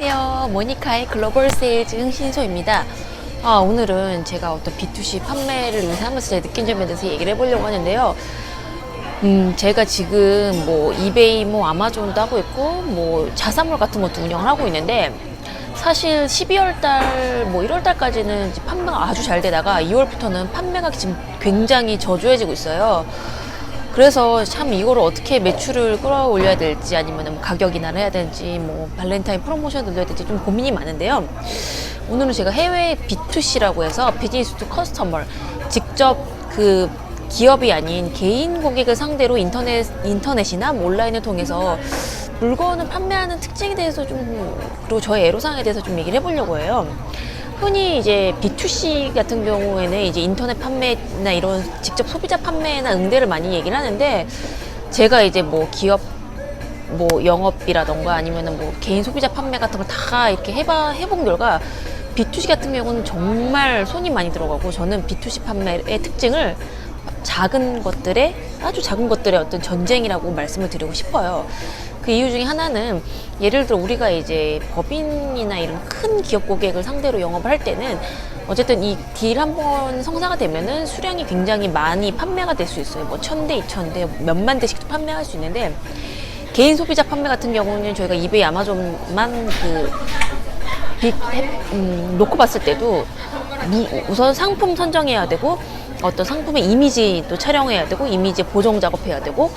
안녕하세요. 모니카의 글로벌 세일즈 흥신소입니다. 아, 오늘은 제가 어떤 B2C 판매를 요새 하면서 느낀 점에 대해서 얘기를 해보려고 하는데요. 음, 제가 지금 뭐 이베이, 뭐 아마존도 하고 있고, 뭐 자사몰 같은 것도 운영을 하고 있는데, 사실 12월 달, 뭐 1월 달까지는 판매가 아주 잘 되다가 2월부터는 판매가 지금 굉장히 저조해지고 있어요. 그래서 참 이거를 어떻게 매출을 끌어올려야 될지 아니면 뭐 가격이나 해야 되는지 뭐 발렌타인 프로모션 늘려야 될지 좀 고민이 많은데요. 오늘은 제가 해외 B2C라고 해서 비즈니스 투 커스터머 직접 그 기업이 아닌 개인 고객을 상대로 인터넷 인터넷이나 뭐 온라인을 통해서 물건을 판매하는 특징에 대해서 좀 그리고 저의 애로사항에 대해서 좀 얘기를 해보려고 해요. 흔히 이제 B2C 같은 경우에는 이제 인터넷 판매나 이런 직접 소비자 판매나 응대를 많이 얘기를 하는데 제가 이제 뭐 기업 뭐 영업이라던가 아니면은 뭐 개인 소비자 판매 같은 걸 다 이렇게 해봐 해본 결과 B2C 같은 경우는 정말 손이 많이 들어가고 저는 B2C 판매의 특징을 작은 것들의 아주 작은 것들의 어떤 전쟁이라고 말씀을 드리고 싶어요. 그 이유 중에 하나는 예를 들어 우리가 이제 법인이나 이런 큰 기업 고객을 상대로 영업을 할 때는 어쨌든 이 딜 한 번 성사가 되면은 수량이 굉장히 많이 판매가 될 수 있어요. 뭐 천 대, 이천 대, 몇만 대씩도 판매할 수 있는데 개인 소비자 판매 같은 경우는 저희가 이베이 아마존만 그 빅, 음, 놓고 봤을 때도 무- 우선 상품 선정해야 되고 어떤 상품의 이미지도 촬영해야 되고 이미지 보정 작업해야 되고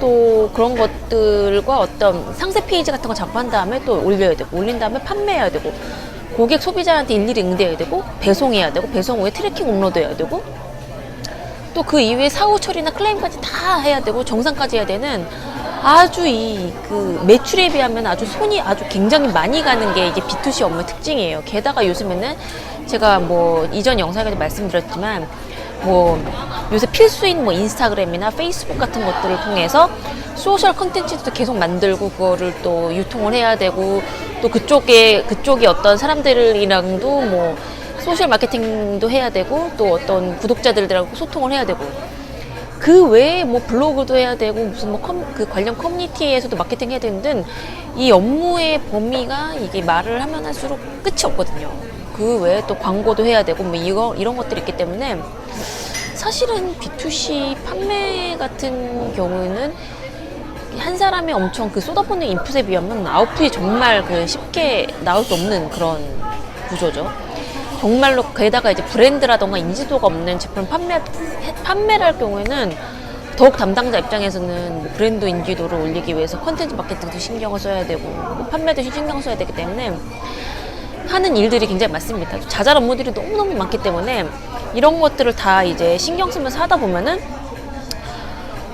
또 그런 것들과 어떤 상세 페이지 같은 거 작업한 다음에 또 올려야 되고 올린 다음에 판매해야 되고 고객 소비자한테 일일이 응대해야 되고 배송해야 되고 배송 후에 트래킹 업로드해야 되고 또 그 이후에 사후 처리나 클레임까지 다 해야 되고 정상까지 해야 되는 아주 이 그 매출에 비하면 아주 손이 아주 굉장히 많이 가는 게 이제 B2C 업무의 특징이에요. 게다가 요즘에는 제가 뭐 이전 영상에도 말씀드렸지만 뭐 요새 필수인 뭐 인스타그램이나 페이스북 같은 것들을 통해서 소셜 컨텐츠도 계속 만들고 그거를 또 유통을 해야 되고 또 그쪽에 그쪽이 어떤 사람들이랑도 뭐 소셜 마케팅도 해야 되고 또 어떤 구독자들하고 소통을 해야 되고 그 외에 뭐 블로그도 해야 되고 무슨 뭐 그 관련 커뮤니티에서도 마케팅 해야 되는 등 이 업무의 범위가 이게 말을 하면 할수록 끝이 없거든요. 그 외에 또 광고도 해야 되고 뭐 이거 이런 것들이 있기 때문에 사실은 B2C 판매 같은 경우에는 한 사람이 엄청 그 쏟아붓는 인풋에 비하면 아웃풋이 정말 그 쉽게 나올 수 없는 그런 구조죠. 정말로 게다가 이제 브랜드라던가 인지도가 없는 제품 판매 판매를 할 경우에는 더욱 담당자 입장에서는 뭐 브랜드 인지도를 올리기 위해서 컨텐츠 마케팅도 신경을 써야 되고 뭐 판매도 신경 써야 되기 때문에 하는 일들이 굉장히 많습니다. 자잘한 업무들이 너무너무 많기 때문에 이런 것들을 다 이제 신경 쓰면서 하다 보면은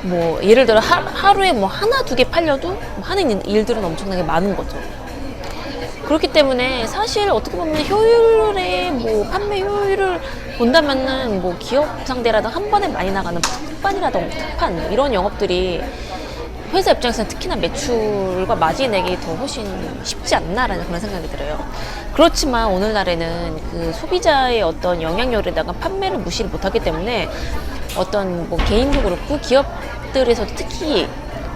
뭐 예를 들어 하, 하루에 뭐 하나 두 개 팔려도 하는 일들은 엄청나게 많은 거죠. 그렇기 때문에 사실 어떻게 보면 효율의 뭐 판매 효율을 본다면은 뭐 기업 상대라든 한 번에 많이 나가는 특판이라든가 특판 뭐 이런 영업들이 회사 입장에서는 특히나 매출과 마진 내기 더 훨씬 쉽지 않나라는 그런 생각이 들어요. 그렇지만 오늘날에는 그 소비자의 어떤 영향력에다가 판매를 무시를 못하기 때문에 어떤 뭐 개인도 그렇고 기업들에서도 특히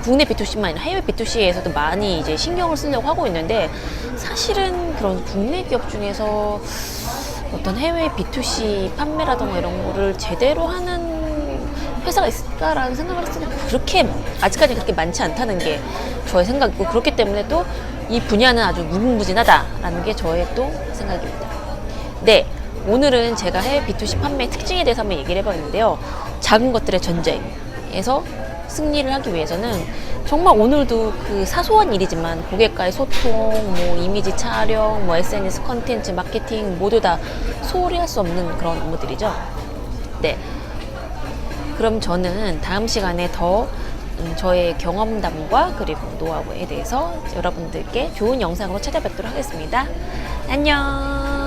국내 B2C만 아니라 해외 B2C에서도 많이 이제 신경을 쓰려고 하고 있는데 사실은 그런 국내 기업 중에서 어떤 해외 B2C 판매라던가 이런 거를 제대로 하는 회사가 있을까라는 생각을 했을 때 그렇게 아직까지 그렇게 많지 않다는 게 저의 생각이고 그렇기 때문에 또 이 분야는 아주 무궁무진하다라는 게 저의 또 생각입니다. 네, 오늘은 제가 해외 B2C 판매 특징에 대해서 한번 얘기를 해봤는데요. 작은 것들의 전쟁에서 승리를 하기 위해서는 정말 오늘도 그 사소한 일이지만 고객과의 소통, 뭐 이미지 촬영, 뭐 SNS 컨텐츠, 마케팅 모두 다 소홀히 할 수 없는 그런 업무들이죠. 네. 그럼 저는 다음 시간에 더 음, 저의 경험담과 그리고 노하우에 대해서 여러분들께 좋은 영상으로 찾아뵙도록 하겠습니다. 안녕!